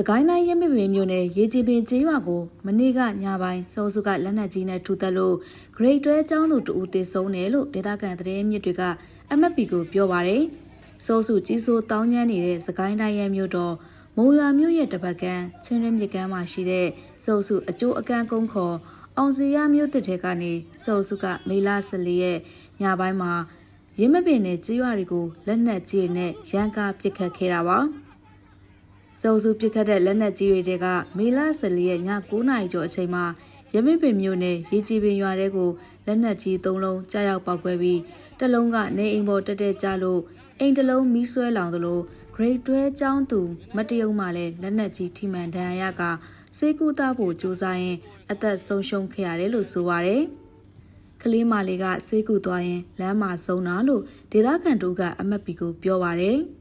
စကိုင်းတိုင်းရမပင်မြို့နယ်ရေကြည်ပင်ကျေးရွာကိုမနေ့ကညပိုင်းစောစုကလက်နက်ကြီးနဲ့ထူသက်လို့ grade 12ကျောင်းသူတဦးသေဆုံးတယ်လို့ဒေသခံသတင်းမြစ်တွေက MFP ကိုပြောပါတယ်။စောစုကြီးစိုးတောင်းညမ်းနေတဲ့စကိုင်းတိုင်းရဲ့မြို့တော်မုံရွာမြို့ရဲ့တပတ်ကန်ချင်းရမြစ်ကမ်းမှာရှိတဲ့စောစုအကျိုးအကန့်ကုန်းခေါ်အောင်စီရမြို့တစ်ထဲကနေစောစုကမေလာ14ရဲ့ညပိုင်းမှာရင်းမပင်နဲ့ကြေးရွာတွေကိုလက်နက်ကြီးနဲ့ရန်ကားပစ်ခတ်ခဲ့တာပါ။ စုံစုပစ်ခတ်တဲ့လက်နက်ကြီးတွေကမေလ14ရက်ည9:00နာရီကျော်အချိန်မှာရမင်းပင်မြို့နယ်ရေကြည်ပင်ရွာတဲကိုလက်နက်ကြီး၃လုံးကြားရောက်ပောက်ကွဲပြီးတစ်လုံးကနေအိမ်ပေါ်တက်တက်ကြလို့အိမ်တစ်လုံးမီးဆွဲလောင်သလို grade 12ကျောင်းသူမတယုံမှလည်းလက်နက်ကြီးထိမှန်ဒဏ်ရာရကစေကူတာဖို့ကြိုးစားရင် အသက်ဆုံးရှုံးခဲ့ရတယ်လို့ဆိုပါတယ်။ကလေးမလေးကစေကူသွားရင်လမ်းမှာဆုံးတာလို့ဒေသခံတို့ကအမတ်ပီကိုပြောပါတယ်။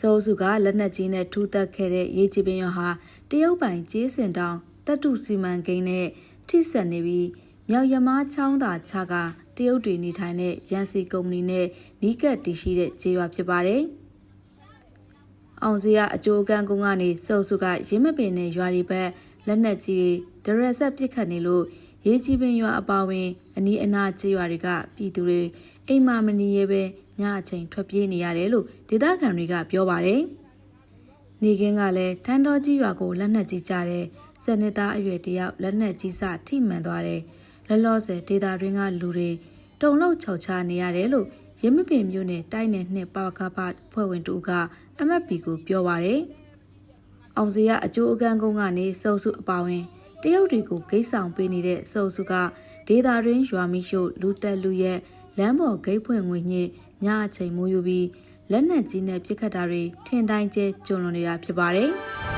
စောစုကလက်နက်ကြီးနဲ့ထူးသက်ခဲ့တဲ့ရေကြည်ပင်ရွာဟာတရုတ်ပိုင်ကျေးစင်တောင်တပ်တုစီမံကိန်းနဲ့ထိစပ်နေပြီးမြောက်ရမားချောင်းသာခြားကတရုတ်တွေနေထိုင်တဲ့ရန်စီကုမ္ပဏီနဲ့နီးကပ်တည်ရှိတဲ့ကျေးရွာဖြစ်ပါတယ်။အောင်စီကအကျိုးကံကုန်းကနေစောစုကရင်းမပင်နဲ့ရွာတွေဘက်လက်နက်ကြီးဒရက်ဆက်ပစ်ခတ်နေလို့ ရေကြည်ပင်ရွာအပါဝင် အနီးအနားကျေးရွာတွေကပြည်သူတွေအိမ်မာမနေရဲပဲညအချိန်ထွက်ပြေးနေရတယ်လို့ဒေသခံတွေကပြောပါတယ်။နေကင်းကလည်းထန်းတော်ကြီးရွာကိုလက်နက်ကြီးကြတဲ့စနစ်သားအရွယ်တယောက်လက်နက်ကြီးစထိမှန်သွားတယ်။လောလောဆယ်ဒေတာရင်းကလူတွေတုံလောက်ခြောက်ချနေရတယ်လို့ရင်းမပင်မျိုးနဲ့တိုက်နယ်နှစ်ပါကပဖွဲ့ဝင်တူက MFP ကိုပြောပါတယ်။အောင်စီကအကျိုးအကန့်ကုန်းကနေစုံစုအပါဝင် တရုတ်တွေကိုဂိတ်ဆောင်ပေးနေတဲ့စုံစုကဒေတာရင်းရွာမီရှို့လူတက်လူရဲ့လမ်းပေါ်ဂိတ်ဖွင့်ငွေညစ်ညအချိန်မိုးယူပြီးလက်နက်ကြီးနဲ့ပြစ်ခတ်တာတွေထင်တိုင်းကျဲကျွလွန်နေတာဖြစ်ပါတယ်။